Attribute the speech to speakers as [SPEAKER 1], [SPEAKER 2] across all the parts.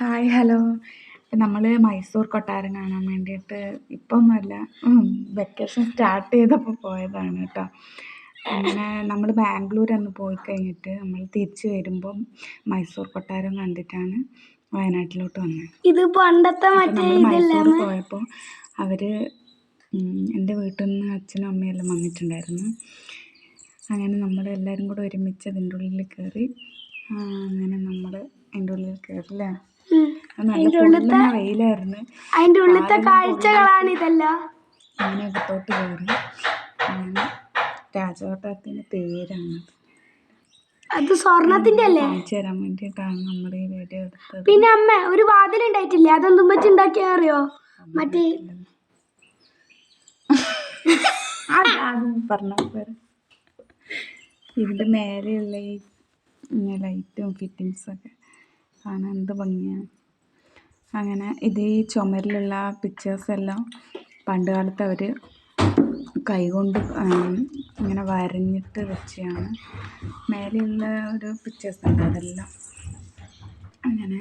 [SPEAKER 1] Hi hello നമ്മൾ മൈസൂർ കൊട്ടാരം കാണാൻ വേണ്ടിയിട്ട് ഇപ്പൊന്നുമല്ല വെക്കേഷൻ സ്റ്റാർട്ട് ചെയ്തപ്പോൾ പോയതാണ് കേട്ടോ അങ്ങനെ നമ്മൾ ബാംഗ്ലൂർ അന്ന് പോയി കഴിഞ്ഞിട്ട് നമ്മൾ തിരിച്ചു വരുമ്പം മൈസൂർ കൊട്ടാരം കണ്ടിട്ടാണ് വയനാട്ടിലോട്ട് വന്നത്
[SPEAKER 2] ഇത് പണ്ടത്തെ മറ്റേ
[SPEAKER 1] മൈസൂർ പോയപ്പോൾ അവർ എന്റെ വീട്ടിൽ നിന്ന് അച്ഛനും അമ്മയെല്ലാം വന്നിട്ടുണ്ടായിരുന്നു. അങ്ങനെ നമ്മൾ എല്ലാവരും കൂടെ ഒരുമിച്ച് അതിന്റെ ഉള്ളിൽ കയറി അങ്ങനെ നമ്മൾ അതിന്റെ ഉള്ളിൽ കയറില്ലേ
[SPEAKER 2] ഉം.
[SPEAKER 1] ഉള്ളത്തെ നല്ല പൊള്ളുന്ന വെയിലായിരുന്നു
[SPEAKER 2] അതിന്റെ ഉള്ളിലത്തെ കാഴ്ചകളാണ് ഇതെല്ലാം?
[SPEAKER 1] അങ്ങനെ അകത്തോട്ട് കയറി. അങ്ങനെ രാജവട്ടത്തിന്റെ പേരാണ്.
[SPEAKER 2] അത് സ്വർണത്തിന്റെ അല്ലേ?
[SPEAKER 1] തരാൻ വേണ്ടിയിട്ടാണ് നമ്മൾ ഈ വീഡിയോ എടുത്തത്.
[SPEAKER 2] പിന്നെ അമ്മ ഒരു വാതിൽ ഉണ്ടായിട്ടില്ലേ? അതെന്തും വെച്ച് ഉണ്ടാക്കിയാ അറിയോ? മറ്റേ
[SPEAKER 1] ഇതിന്റെ പറഞ്ഞ പോലെ. മേലെയുള്ള ഈ ലൈറ്റും ഫിറ്റിങ്സൊക്കെ കാണാൻ എന്ത് ഭംഗിയാണ്. അങ്ങനെ ഇത് ഈ ചുമരിലുള്ള പിക്ചേഴ്സെല്ലാം പണ്ട് കാലത്ത് അവർ കൈകൊണ്ട് ഇങ്ങനെ വരഞ്ഞിട്ട് വെച്ചാണ് മേലെയുള്ള ഒരു പിക്ചേഴ്സ് ഉണ്ട് അതെല്ലാം. അങ്ങനെ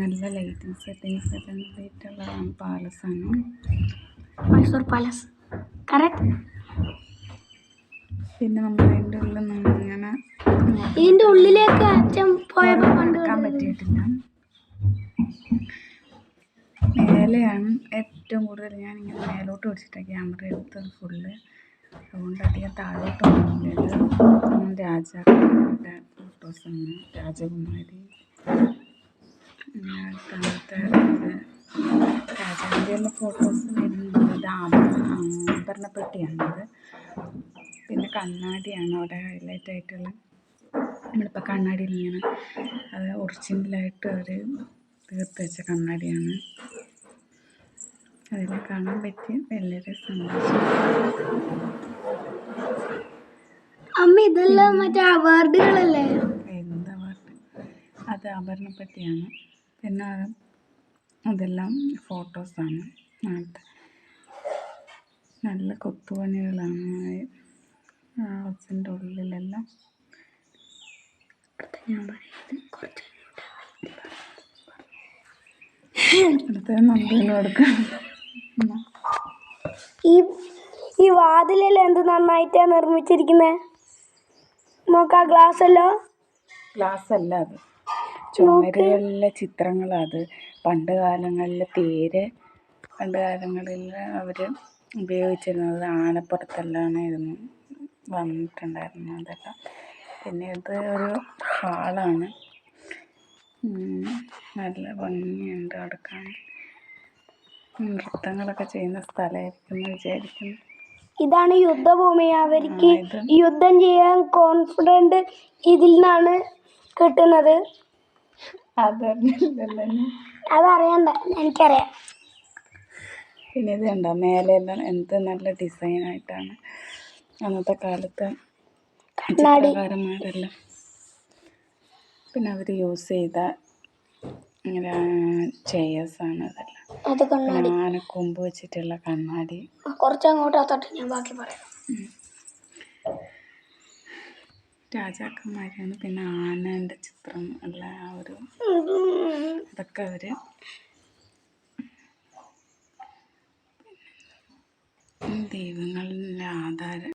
[SPEAKER 1] നല്ല ലൈറ്റിംഗ് സെറ്റിങ്സ് എല്ലാം ലൈറ്റുള്ളതാണ് പാലസാണ്
[SPEAKER 2] മൈസൂർ പാലസ് കറക്റ്റ്
[SPEAKER 1] പിന്നെ നമ്മൾ അതിന്റെ ഉള്ളിൽ നിന്ന് ഇങ്ങനെ
[SPEAKER 2] ഇതിന്റെ ഉള്ളിലേക്ക് അച്ഛൻ പോയപ്പോൾ
[SPEAKER 1] നടക്കാൻ പറ്റിയിട്ടില്ല. മേലെയാണ് ഏറ്റവും കൂടുതൽ ഞാൻ ഇങ്ങനെ മേലോട്ട് പിടിച്ചിട്ടാണ് ക്യാമറ എടുത്തത് ഫുള്ള് അതുകൊണ്ട് അധികം താഴോട്ട് ഒന്നുമില്ല രാജാക്കളുടെ ഫോട്ടോസാണ് രാജകുമാരി രാജാവിന്റെ ഫോട്ടോസ് വരുന്നത് ആഭരണപ്പെട്ടിയാണിത് പിന്നെ കണ്ണാടിയാണ് അവിടെ ഹൈലൈറ്റ് ആയിട്ടുള്ള നമ്മളിപ്പോൾ കണ്ണാടിയിൽ ഇങ്ങനെ അത് ഒറിജിനലായിട്ട് അവർ തീർത്ത് വെച്ച കണ്ണാടിയാണ്. അതിൽ കാണാൻ പറ്റി വളരെ സന്തോഷം.
[SPEAKER 2] അമ്മ ഇതെല്ലാം മറ്റേ അവാർഡുകളല്ലേ?
[SPEAKER 1] എന്ത് അവാർഡ്? അത് ആഭരണപ്പെട്ടിയാണ് പിന്നെ അതെല്ലാം ഫോട്ടോസാണ്. അങ്ങനത്തെ നല്ല കൊത്തുപണികളാണ്. ഹൗസിന്റെ ഉള്ളിലെല്ലാം.
[SPEAKER 2] ഞാൻ പറയുന്നത് കുറച്ച്
[SPEAKER 1] അടുത്ത നന്ദിന് കൊടുക്കാം.
[SPEAKER 2] ഈ ഈ വാതിലെല്ലാം എന്ത് നന്നായിട്ടാ നിർമ്മിച്ചിരിക്കുന്നത് നോക്കാ ഗ്ലാസ് അല്ലോ
[SPEAKER 1] ഗ്ലാസ് അല്ല അത്. ചുമരുകളിലെ ചിത്രങ്ങളാണ് അത്. പണ്ട് കാലങ്ങളിൽ തേര് പണ്ട് കാലങ്ങളിൽ അവർ ഉപയോഗിച്ചിരുന്നത് ആനപ്പുറത്തെല്ലാമായിരുന്നു വന്നിട്ടുണ്ടായിരുന്നു അതെല്ലാം. പിന്നെ ഇത് ഒരു ഹാളാണ്. നല്ല ഭംഗിയുണ്ട് അടുക്കാൻ നൃത്തങ്ങളൊക്കെ ചെയ്യുന്ന സ്ഥലമായിരിക്കും എന്ന് വിചാരിക്കുന്നു.
[SPEAKER 2] ഇതാണ് യുദ്ധഭൂമി. അവർക്ക് യുദ്ധം ചെയ്യാൻ കോൺഫിഡന്റ് ഇതിൽ നിന്നാണ് കിട്ടുന്നത്. അതറിയണ്ട എനിക്കറിയാം.
[SPEAKER 1] പിന്നെ ഇത് കണ്ടോ മേലെല്ലാം എന്ത് നല്ല ഡിസൈനായിട്ടാണ് അന്നത്തെ കാലത്ത് ചിത്രകാരന്മാരെല്ലാം പിന്നെ അവർ യൂസ് ചെയ്ത ഇങ്ങനെ ചെയേഴ്സാണ് അതെല്ലാം.
[SPEAKER 2] അത് കണ്ണാടി.
[SPEAKER 1] ആനക്കൊമ്പ് വെച്ചിട്ടുള്ള കണ്ണാടി.
[SPEAKER 2] കുറച്ച് അങ്ങോട്ട് അത്തോട്ട് ഞാൻ ബാക്കി പറയാം.
[SPEAKER 1] രാജാക്കന്മാരാണ് പിന്നെ ആനേന്റെ ചിത്രം ഉള്ള ആ ഒരു അതൊക്കെ അവർ ദൈവങ്ങളുടെ